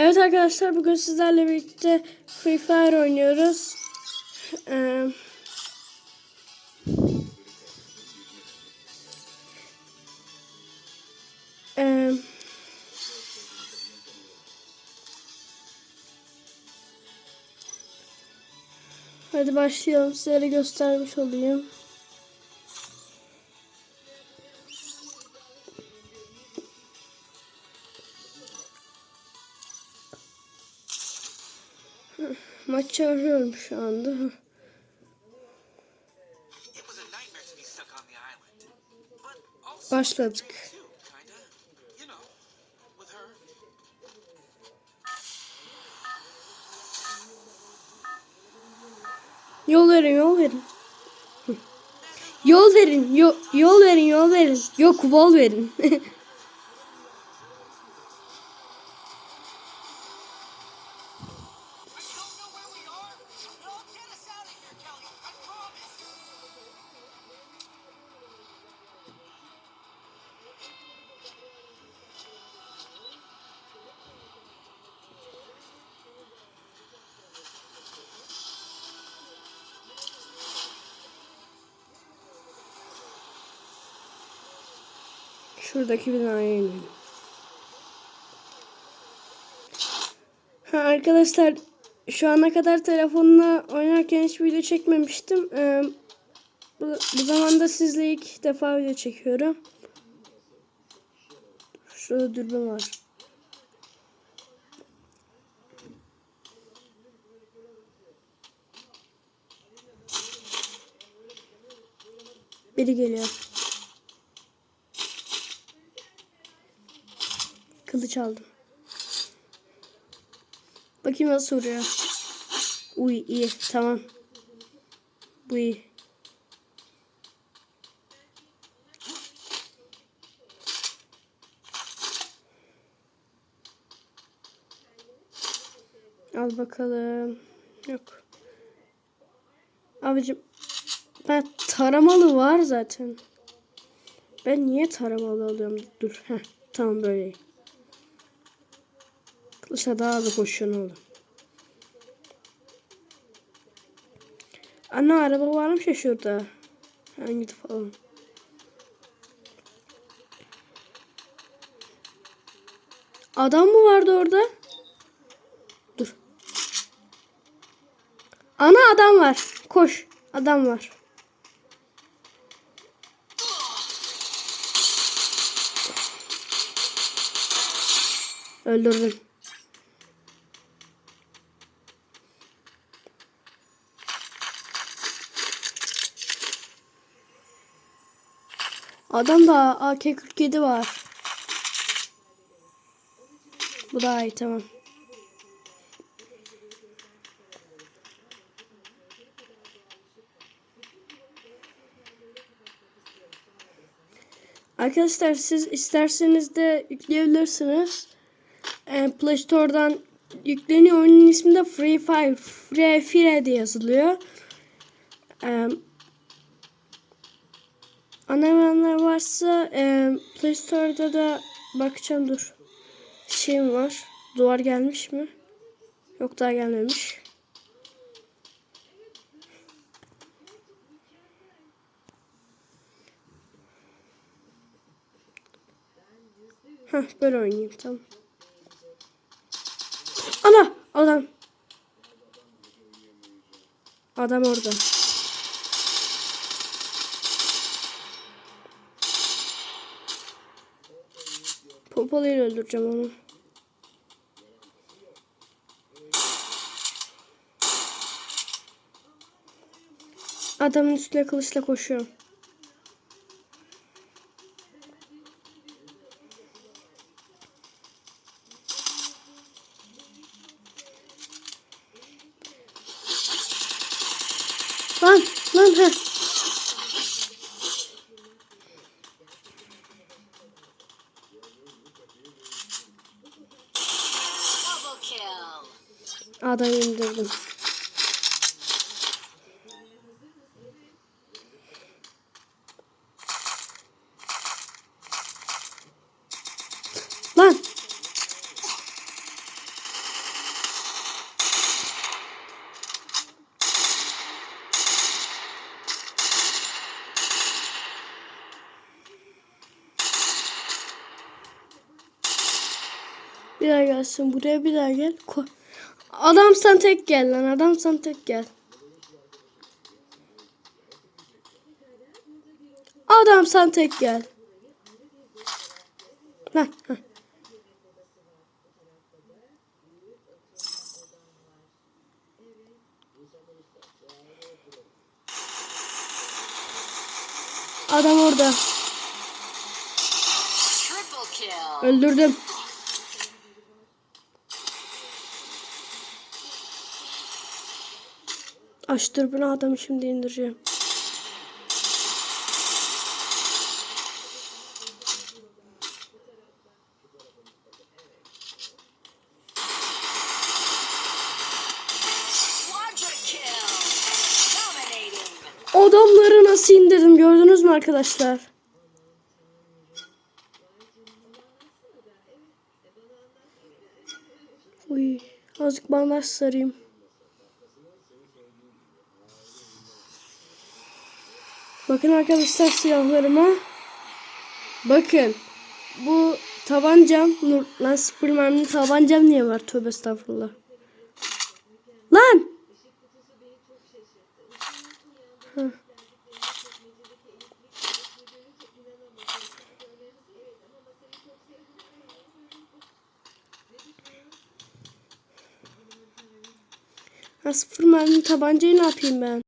Evet arkadaşlar bugün sizlerle birlikte Free Fire oynuyoruz. Ee, ee, hadi başlayalım sizlere göstermiş olayım. Maçı arıyorum şu anda. Başladık. Yol verin, yol verin. Yol verin, yo- yol verin, yol verin. Yok, vol verin. Şuradaki binaya inelim. Ha, arkadaşlar şu ana kadar telefonla oynarken hiç video çekmemiştim. Ee, bu, bu zamanda sizle ilk defa video çekiyorum. Şurada dürbün var. Biri geliyor. Kılıç aldım. Bakayım nasıl vuruyor. Uy iyi tamam. Bu iyi. Al bakalım. Yok. Abicim ben taramalı var zaten. Ben niye taramalı alıyorum? Dur. Heh, tamam böyle. Kılıçla daha koşuyor ne oldu? Anne araba varmış ya şurada. Hangi falan. Adam mı vardı orada? Dur. Ana adam var. Koş. Adam var. Öldürdüm. Adamda AK-47 var. Bu daha iyi tamam. Arkadaşlar siz isterseniz de yükleyebilirsiniz. Ee, Play Store'dan yükleniyor. Oyunun ismi de Free Fire. Free Fire diye yazılıyor. Ee, anlamayanlar varsa e, Play Store'da da bakacağım dur. Şeyim var. Duvar gelmiş mi? Yok daha gelmemiş. Heh, böyle oynayayım tamam. Ana adam. Adam orada. Pompalıyla öldüreceğim onu. Adamın üstüne kılıçla koşuyor. Lan lan ha. A'dan indirdim. Lan. Bir daha gelsin buraya bir daha gel. Koy adam sen tek gel lan adam sen tek gel. Adam sen tek gel. Heh, heh. Adam orada. Öldürdüm. Açtır bunu adamı şimdi indireceğim. Adamları nasıl indirdim gördünüz mü arkadaşlar? Uy, azıcık bandaj sarayım. Bakın arkadaşlar silahlarıma. Bakın. Bu tabancam. Lan sıfır mermili tabancam niye var? Tövbe estağfurullah. Lan! Ha sıfır mermili tabancayı ne yapayım ben?